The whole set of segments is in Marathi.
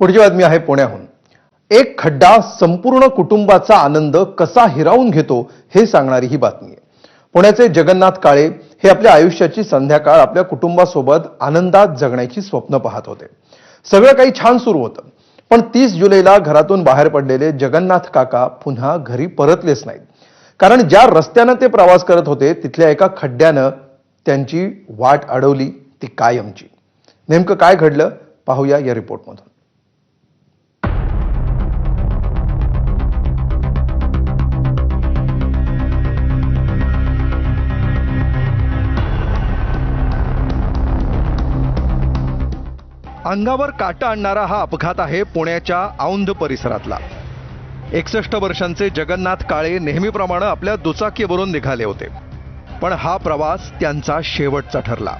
पुढची बातमी आहे पुण्याहून. एक खड्डा संपूर्ण कुटुंबाचा आनंद कसा हिरावून घेतो हे सांगणारी ही बातमी आहे. पुण्याचे जगन्नाथ काळे हे आपल्या आयुष्याची संध्याकाळ आपल्या कुटुंबासोबत आनंदात जगण्याची स्वप्न पाहत होते. सगळं काही छान सुरू होतं. पण तीस जुलैला घरातून बाहेर पडलेले जगन्नाथ काका पुन्हा घरी परतलेच नाहीत. कारण ज्या रस्त्यानं ते प्रवास करत होते तिथल्या एका खड्ड्यानं त्यांची वाट अडवली ती कायमची. नेमकं काय घडलं? पाहूया या रिपोर्टमधून अंगावर काटा आणणारा हा अपघात आहे पुण्याच्या औंध परिसरातला. एकसष्ट वर्षांचे जगन्नाथ काळे नेहमीप्रमाणे आपल्या दुचाकीवरून निघाले होते. पण हा प्रवास त्यांचा शेवटचा ठरला.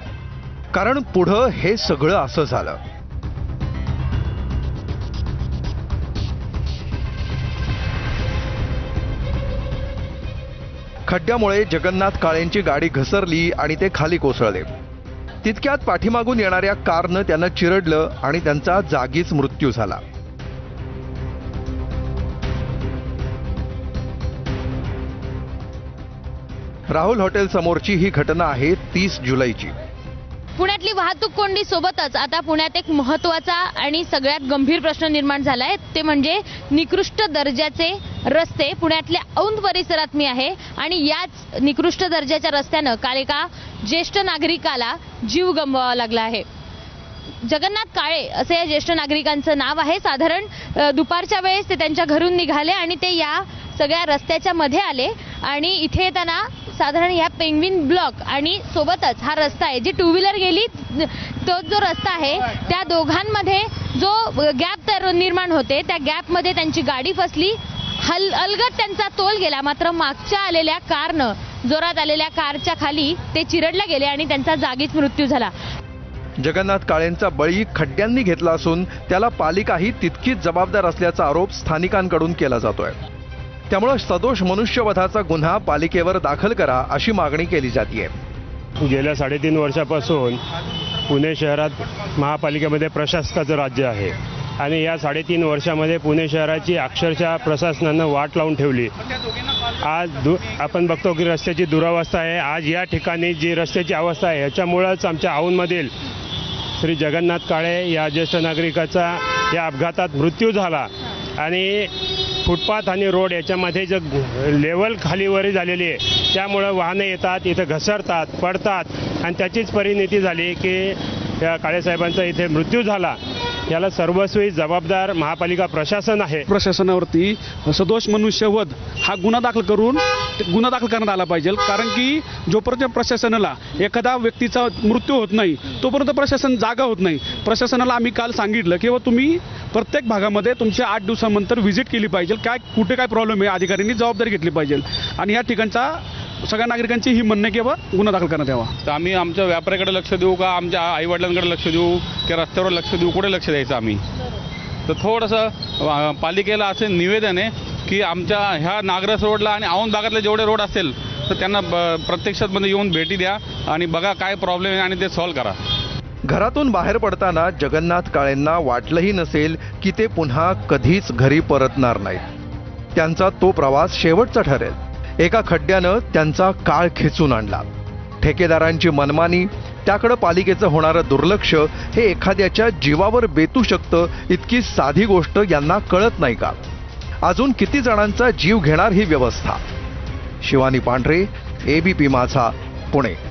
कारण पुढं हे सगळं असं झालं. खड्ड्यामुळे जगन्नाथ काळेंची गाडी घसरली आणि ते खाली कोसळले. तितक्यात पाठीमागून येणाऱ्या कारनं त्यांना चिरडलं आणि त्यांचा जागीच मृत्यू झाला. राहुल हॉटेल समोरची ही घटना आहे तीस जुलैची. पुण्यातली वाहतूक कोंडी सोबतच आता पुण्यात एक महत्त्वाचा आणि सगळ्यात गंभीर प्रश्न निर्माण झाला आहे. ते म्हणजे निकृष्ट दर्जाचे रस्ते पुण्यातल्या औंध परिसरात मी आहे आणि याच निकृष्ट दर्जाच्या रस्त्यानं काल एका ज्येष्ठ नागरिकाला जीव गमवावा लागला आहे. जगन्नाथ काळे असे या ज्येष्ठ नागरिकांचं नाव आहे. साधारण दुपारच्या वेळेस ते त्यांच्या घरून निघाले आणि ते या सगळ्या रस्त्याच्या मध्ये आले आणि इथे येताना साधारण ह्या पेंग्विन ब्लॉक आणि सोबतच हा रस्ता आहे. जी टू व्हीलर गेली तो जो रस्ता आहे त्या दोघांमध्ये जो गॅप तर निर्माण होते त्या गॅपमध्ये त्यांची गाडी फसली. हल अलगत त्यांचा तोल गेला. मात्र मागच्या आलेल्या कारनं जोरात आलेल्या कारच्या खाली ते चिरडले गेले आणि त्यांचा जागीच मृत्यू झाला. जगन्नाथ काळेंचा बळी खड्ड्यांनी घेतला असून त्याला पालिकाही तितकीच जबाबदार असल्याचा आरोप स्थानिकांकडून केला जातोय. त्यामुळे सदोष मनुष्यवधाचा गुन्हा पालिकेवर दाखल करा अशी मागणी केली जाते गेल्या साडेतीन वर्षापासून पुणे शहरात महापालिकेमध्ये प्रशासकाचं राज्य आहे. आणि या साडेतीन वर्षामध्ये पुणे शहराची अक्षरशः प्रशासनानं वाट लावून ठेवली. आज दु आपण बघतो की रस्त्याची दुरावस्था आहे. आज या ठिकाणी जी रस्त्याची अवस्था आहे ह्याच्यामुळंच आमच्या आऊनमधील श्री जगन्नाथ काळे या ज्येष्ठ नागरिकाचा या अपघातात मृत्यू झाला. आणि फुटपाथ आणि रोड याच्यामध्ये जे लेवल खालीवरी झालेली आहे त्यामुळं वाहनं येतात इथं घसरतात पडतात. आणि त्याचीच परिणिती झाली की या काळेसाहेबांचा इथे मृत्यू झाला. याला सर्वस्वी जबाबदार महापालिका प्रशासन आहे. प्रशासनावरती सदोष मनुष्यवध हा गुन्हा दाखल करून ते गुन्हा दाखल करण्यात आला पाहिजे. कारण की जोपर्यंत प्रशासनाला एखादा व्यक्तीचा मृत्यू होत नाही तोपर्यंत प्रशासन जागा होत नाही. प्रशासनाला आम्ही काल सांगितलं की तुम्ही प्रत्येक भागामध्ये तुमच्या आठ दिवसानंतर व्हिजिट केली पाहिजे. काय कुठे काय प्रॉब्लेम आहे? अधिकाऱ्यांनी जबाबदारी घेतली पाहिजे. आणि या ठिकाणचा सगळ्या नागरिकांची ही म्हणणं आहे की बाबा गुन्हा दाखल करण्यात यावा. तर आम्ही आमच्या व्यापाऱ्याकडे लक्ष देऊ का आमच्या आईवडिलांकडे लक्ष देऊ की रस्त्यावर लक्ष देऊ? कुठे लक्ष द्यायचं आम्ही? तर थोडंसं पालिकेला असे निवेदन आहे की आमच्या ह्या नागरस रोडला आणि औंध भागातले जेवढे रोड असेल तर त्यांना ब- प्रत्यक्षात मध्ये येऊन भेटी द्या आणि बघा काय प्रॉब्लेम आहे आणि ते सॉल्व्ह करा. घरातून बाहेर पडताना जगन्नाथ काळेंना वाटलंही नसेल की ते पुन्हा कधीच घरी परतणार नाहीत. त्यांचा तो प्रवास शेवटचा ठरेल. एका खड्ड्यानं त्यांचा काळ खेचून आणला. ठेकेदारांची मनमानी त्याकडं पालिकेचं होणारं दुर्लक्ष हे एखाद्याच्या जीवावर बेतू शकतं इतकी साधी गोष्ट यांना कळत नाही का? अजून किती जणांचा जीव घेणार ही व्यवस्था? शिवानी पांढरे एबीपी माझा पुणे.